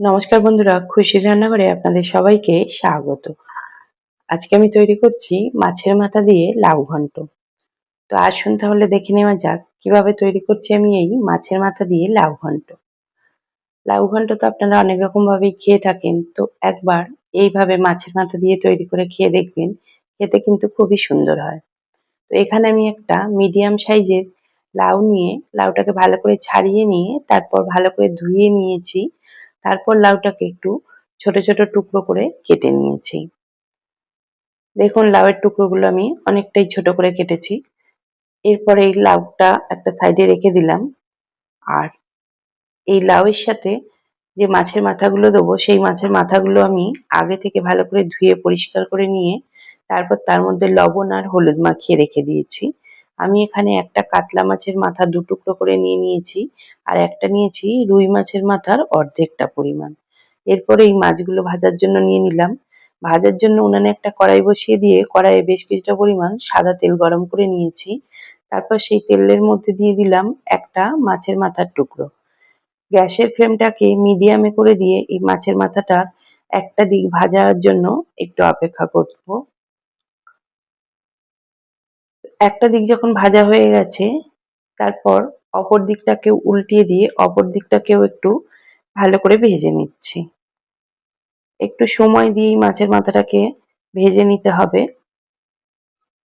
নমস্কার বন্ধুরা খুশির রান্নাঘরে আপনাদের সবাইকে স্বাগত। আজকে আমি তৈরি করছি মাছের মাথা দিয়ে লাউ ঘন্ট। তো আসুন তাহলে দেখে নেওয়া যাক, কীভাবে তৈরি করছি আমি এই মাছের মাথা দিয়ে লাউ ঘন্ট। লাউ ঘন্ট তো আপনারা অনেক রকম ভাবেই খেয়ে থাকেন, তো একবার এইভাবে মাছের মাথা দিয়ে তৈরি করে খেয়ে দেখবেন, খেতে কিন্তু খুবই সুন্দর হয়। তো এখানে আমি একটা মিডিয়াম সাইজের লাউ নিয়ে, লাউটাকে ভালো করে ছাড়িয়ে নিয়ে, তারপর ভালো করে ধুয়ে নিয়েছি তারপর লাউটাকে একটু ছোট ছোট টুকরো করে কেটে নিয়েছি। দেখুন, লাউয়ের টুকরোগুলো আমি অনেকটাই ছোট করে কেটেছি। এরপরে এই লাউটা একটা সাইডে রেখে দিলাম। আর এই লাউয়ের সাথে যে মাছের মাথাগুলো দেবো, সেই মাছের মাথাগুলো আমি আগে থেকে ভালো করে ধুয়ে পরিষ্কার করে নিয়ে, তারপর তার মধ্যে লবণ আর হলুদ মাখিয়ে রেখে দিয়েছি। আমি এখানে একটা কাতলা মাছের মাথা দু টুকরো করে নিয়ে নিয়েছি, আর একটা নিয়েছি রুই মাছের মাথার অর্ধেকটা পরিমাণ। এরপরে এই মাছগুলো ভাজার জন্য নিয়ে নিলাম। ভাজার জন্য উনানে একটা কড়াই বসিয়ে দিয়ে কড়াইয়ে বেশ কিছুটা পরিমাণ সাদা তেল গরম করে নিয়েছি। তারপর সেই তেলের মধ্যে দিয়ে দিলাম একটা মাছের মাথার টুকরো। গ্যাসের ফ্লেমটাকে মিডিয়ামে করে দিয়ে এই মাছের মাথাটা একটা দিক ভাজার জন্য একটু অপেক্ষা করব। একটা দিক যখন ভাজা হয়ে গেছে, তারপর অপর দিকটাকেও উল্টিয়ে দিয়ে অপর দিকটাকেও একটু ভালো করে ভেজে নিচ্ছি। একটু সময় দিয়ে মাছের মাথাটাকে ভেজে নিতে হবে।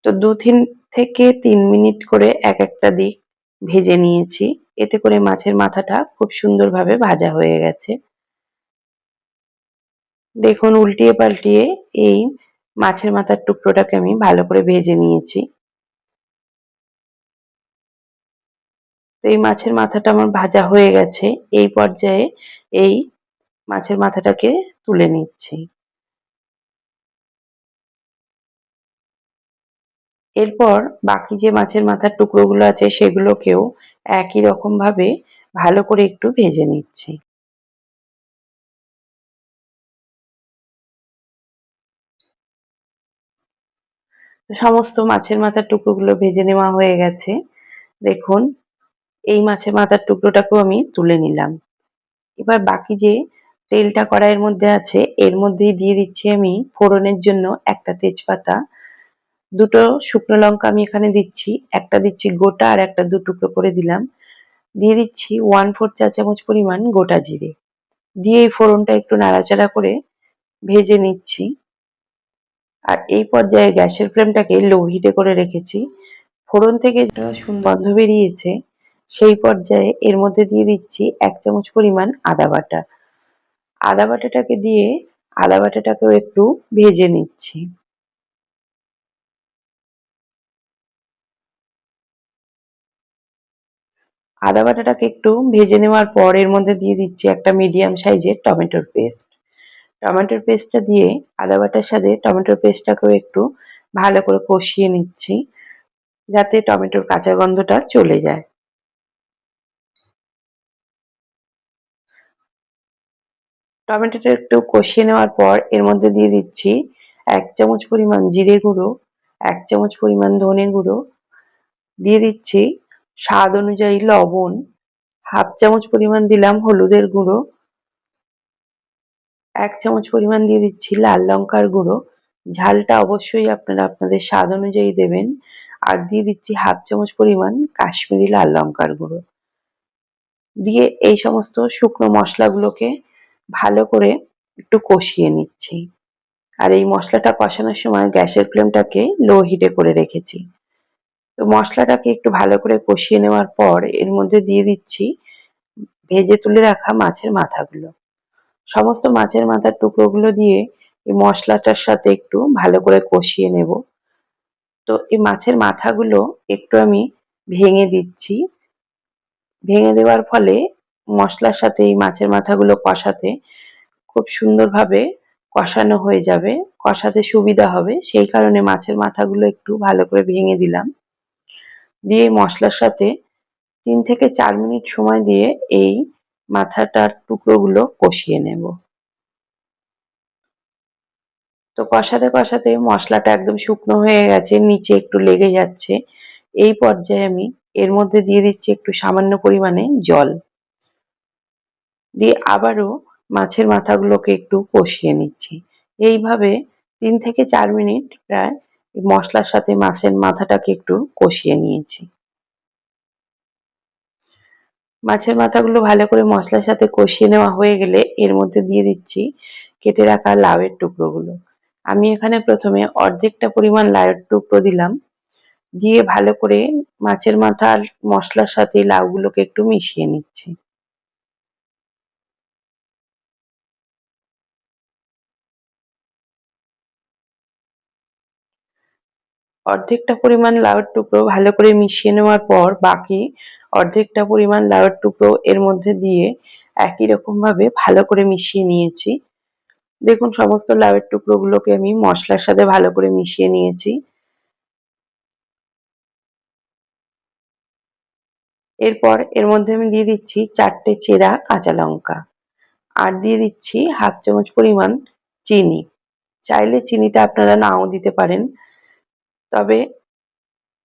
তো দু তিন থেকে তিন মিনিট করে এক একটা দিক ভেজে নিয়েছি। এতে করে মাছের মাথাটা খুব সুন্দরভাবে ভাজা হয়ে গেছে। দেখুন, উল্টিয়ে পাল্টিয়ে এই মাছের মাথার টুকরোটাকে আমি ভালো করে ভেজে নিয়েছি। তো এই মাছের মাথাটা আমার ভাজা হয়ে গেছে। এই পর্যায়ে এই মাছের মাথাটাকে তুলে নিচ্ছি। এরপর বাকি যে মাছের মাথার টুকরোগুলো আছে সেগুলোকেও একই রকম ভাবে ভালো করে একটু ভেজে নিচ্ছি। সমস্ত মাছের মাথার টুকরোগুলো ভেজে নেওয়া হয়ে গেছে। দেখুন এই মাছের মাথার টুকরোটাকেও আমি তুলে নিলাম। এবার বাকি যে তেলটা কড়াইয়ের মধ্যে আছে এর মধ্যেই দিয়ে দিচ্ছি আমি ফোড়নের জন্য একটা তেজপাতা। দুটো শুকনো লঙ্কা আমি এখানে দিচ্ছি একটা দিচ্ছি গোটা আর একটা দু টুকরো করে দিলাম। দিয়ে দিচ্ছি ওয়ান ফোর চা চামচ পরিমাণ গোটা জিরে। দিয়ে এই ফোড়নটা একটু নাড়াচাড়া করে ভেজে নিচ্ছি। আর এই পর্যায়ে গ্যাসের ফ্লেমটাকে লো হিটে করে রেখেছি। ফোড়ন থেকে গন্ধ বেরিয়েছে। সেই পর্যায়ে এর মধ্যে দিয়ে দিচ্ছি এক চামচ পরিমাণ আদা বাটা। আদা বাটাটাকে দিয়ে আদা বাটাটাকেও একটু ভেজে নিচ্ছি। আদা বাটাটাকে একটু ভেজে নেওয়ার পর এর মধ্যে দিয়ে দিচ্ছি একটা মিডিয়াম সাইজের টমেটোর পেস্ট। টমেটোর পেস্টটা দিয়ে আদা বাটার সাথে টমেটোর পেস্টটাকেও একটু ভালো করে কষিয়ে নিচ্ছি, যাতে টমেটোর কাঁচা গন্ধটা চলে যায়। টমেটোটা একটু কষিয়ে নেওয়ার পর এর মধ্যে দিয়ে দিচ্ছি এক চামচ পরিমাণ জিরে গুঁড়ো, এক চামচ পরিমাণ ধনে গুঁড়ো, দিয়ে দিচ্ছি স্বাদ অনুযায়ী লবণ, হাফ চামচ পরিমাণ দিলাম হলুদের গুঁড়ো, এক চামচ পরিমাণ দিয়ে দিচ্ছি লাল লঙ্কার গুঁড়ো। ঝালটা অবশ্যই আপনারা আপনাদের স্বাদ অনুযায়ী দেবেন। আর দিয়ে দিচ্ছি হাফ চামচ পরিমাণ কাশ্মীরি লাল লঙ্কার গুঁড়ো। দিয়ে এই সমস্ত শুকনো মশলাগুলোকে ভালো করে একটু কষিয়ে নিচ্ছি। আর এই মশলাটা কষানোর সময় গ্যাসের ফ্লেমটাকে লো হিটে করে রেখেছি। তো মশলাটাকে একটু ভালো করে কষিয়ে নেওয়ার পর এর মধ্যে দিয়ে দিচ্ছি ভেজে তুলে রাখা মাছের মাথাগুলো। সমস্ত মাছের মাথার টুকরোগুলো দিয়ে এই মশলাটার সাথে একটু ভালো করে কষিয়ে নেব। তো এই মাছের মাথাগুলো একটু আমি ভেঙে দিচ্ছি। ভেঙে দেওয়ার ফলে মশলার সাথে, এই মাছের মাথাগুলো কষাতে খুব সুন্দরভাবে কষানো হয়ে যাবে। কষাতে সুবিধা হবে। সেই কারণে মাছের মাথাগুলো একটু ভালো করে ভেঙে দিলাম। দিয়ে মশলার সাথে তিন থেকে চার মিনিট সময় দিয়ে এই মাথাটার টুকরোগুলো কষিয়ে নেব। তো কষাতে কষাতে মশলাটা একদম শুকনো হয়ে গেছে, নিচে একটু লেগে যাচ্ছে। এই পর্যায়ে আমি এর মধ্যে দিয়ে দিচ্ছি একটু সামান্য পরিমাণে জল। দিয়ে আবারও মাছের মাথাগুলোকে একটু কষিয়ে নিচ্ছি। এইভাবে তিন থেকে চার মিনিট প্রায় মশলার সাথে মাছের মাথাটাকে একটু কষিয়ে নিয়েছি। মাছের মাথাগুলো ভালো করে মশলার সাথে কষিয়ে নেওয়া হয়ে গেলে এর মধ্যে দিয়ে দিচ্ছি কেটে রাখা লাউয়ের টুকরোগুলো। আমি এখানে প্রথমে অর্ধেকটা পরিমাণ লাউয়ের টুকরো দিলাম। দিয়ে ভালো করে মাছের মাথার মশলার সাথে লাউগুলোকে একটু মিশিয়ে নিচ্ছি। অর্ধেকটা পরিমাণ লাউয়ের টুকরো ভালো করে মিশিয়ে নেওয়ার পর বাকি অর্ধেকটা পরিমাণ লাউয়ের টুকরো এর মধ্যে দিয়ে একই রকম ভাবে ভালো করে মিশিয়ে নিয়েছি। দেখুন, সমস্ত লাউয়ের টুকরোগুলোকে আমি মশলার সাথে ভালো করে মিশিয়ে নিয়েছি। এরপর এর মধ্যে আমি দিয়ে দিচ্ছি চারটে চেরা কাঁচা লঙ্কা। আর দিয়ে দিচ্ছি হাফ চামচ পরিমাণ চিনি। চাইলে চিনিটা আপনারা নাও দিতে পারেন। তবে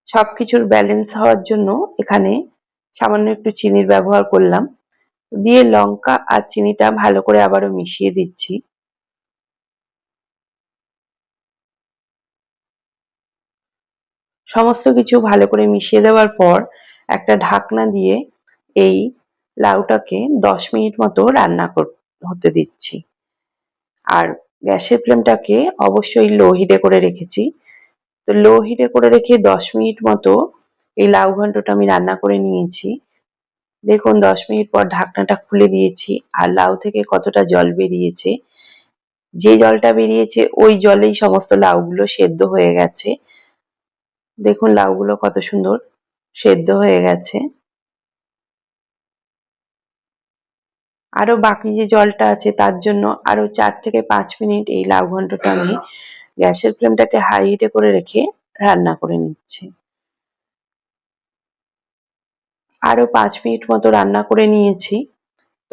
সবকিছুর ব্যালেন্স হওয়ার জন্য এখানে সামান্য একটু চিনির ব্যবহার করলাম। দিয়ে লঙ্কা আর চিনিটা ভালো করে আবারও মিশিয়ে দিচ্ছি। সমস্ত কিছু ভালো করে মিশিয়ে দেওয়ার পর একটা ঢাকনা দিয়ে এই লাউটাকে দশ মিনিট মতো রান্না হতে দিচ্ছি। আর গ্যাসের ফ্লেমটাকে অবশ্যই লো হিটে করে রেখেছি। তো লো হিটে করে রেখে দশ মিনিট মতো এই লাউ ঘন্টটা আমি রান্না করে নিয়েছি। দেখুন, দশ মিনিট পর ঢাকনাটা খুলে দিয়েছি আর লাউ থেকে কতটা জল বেরিয়েছে। যে জলটা বেরিয়েছে, ওই জলেই সমস্ত লাউগুলো সেদ্ধ হয়ে গেছে। দেখুন, লাউগুলো কত সুন্দর সেদ্ধ হয়ে গেছে। আরও বাকি যে জলটা আছে, তার জন্য আরও চার থেকে পাঁচ মিনিট এই লাউ ঘন্টটা আমি গ্যাসের ফ্লেমটাকে হাই হিটে করে রেখে রান্না করে নিচ্ছি। আরও পাঁচ মিনিট মতো রান্না করে নিয়েছি।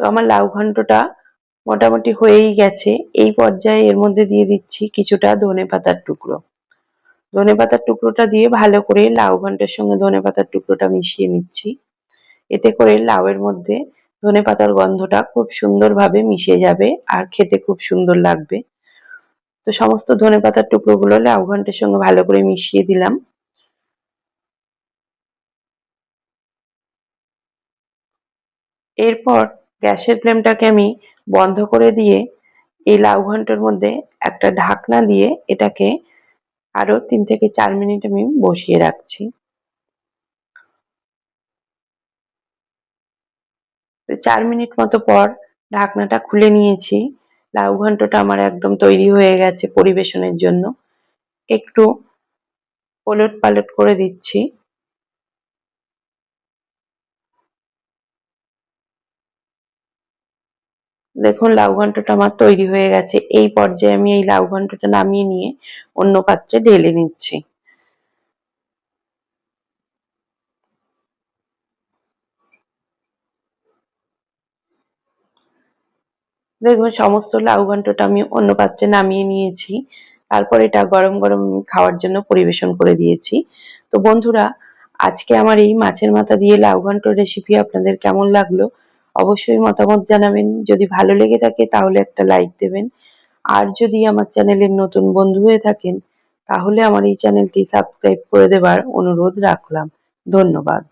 তো আমার লাউ ঘন্টটা মোটামুটি হয়েই গেছে। এই পর্যায়ে এর মধ্যে দিয়ে দিচ্ছি কিছুটা ধনে পাতার টুকরো। ধনে পাতার টুকরোটা দিয়ে ভালো করে লাউ ঘন্টের সঙ্গে ধনে পাতার টুকরোটা মিশিয়ে নিচ্ছি। এতে করে লাউয়ের মধ্যে ধনে পাতার গন্ধটা খুব সুন্দরভাবে মিশে যাবে আর খেতে খুব সুন্দর লাগবে। তো সমস্ত ধনে পাতার টুকরোগুলো লাউ ঘন্টের সঙ্গে ভালো করে মিশিয়ে দিলাম। এরপর গ্যাসের ফ্লেমটাকে আমি বন্ধ করে দিয়ে এই লাউ ঘণ্টার মধ্যে একটা ঢাকনা দিয়ে এটাকে আরও তিন থেকে চার মিনিট আমি বসিয়ে রাখছি। চার মিনিট মতো পর ঢাকনাটা খুলে নিয়েছি। লাউ ঘন্টটা আমার একদম তৈরি হয়ে গেছে পরিবেশনের জন্য। একটু পলট পালট করে দিচ্ছি। দেখুন, লাউ ঘন্টটা আমার তৈরি হয়ে গেছে। এই পর্যায়ে আমি এই লাউ ঘন্টটা নামিয়ে নিয়ে অন্য পাত্রে ঢেলে নিচ্ছি। দেখুন সমস্ত লাউ ঘন্টটা আমি অন্য পাত্রে নামিয়ে নিয়েছি। তারপর এটা গরম গরম খাওয়ার জন্য পরিবেশন করে দিয়েছি। তো বন্ধুরা, আজকে আমার এই মাছের মাথা দিয়ে লাউ ঘন্ট রেসিপি আপনাদের কেমন লাগল অবশ্যই মতামত জানাবেন। যদি ভালো লেগে থাকে তাহলে একটা লাইক দেবেন। আর যদি আমার চ্যানেলের নতুন বন্ধু হয়ে থাকেন তাহলে আমার এই চ্যানেলটি সাবস্ক্রাইব করে দেবার অনুরোধ রাখলাম। ধন্যবাদ।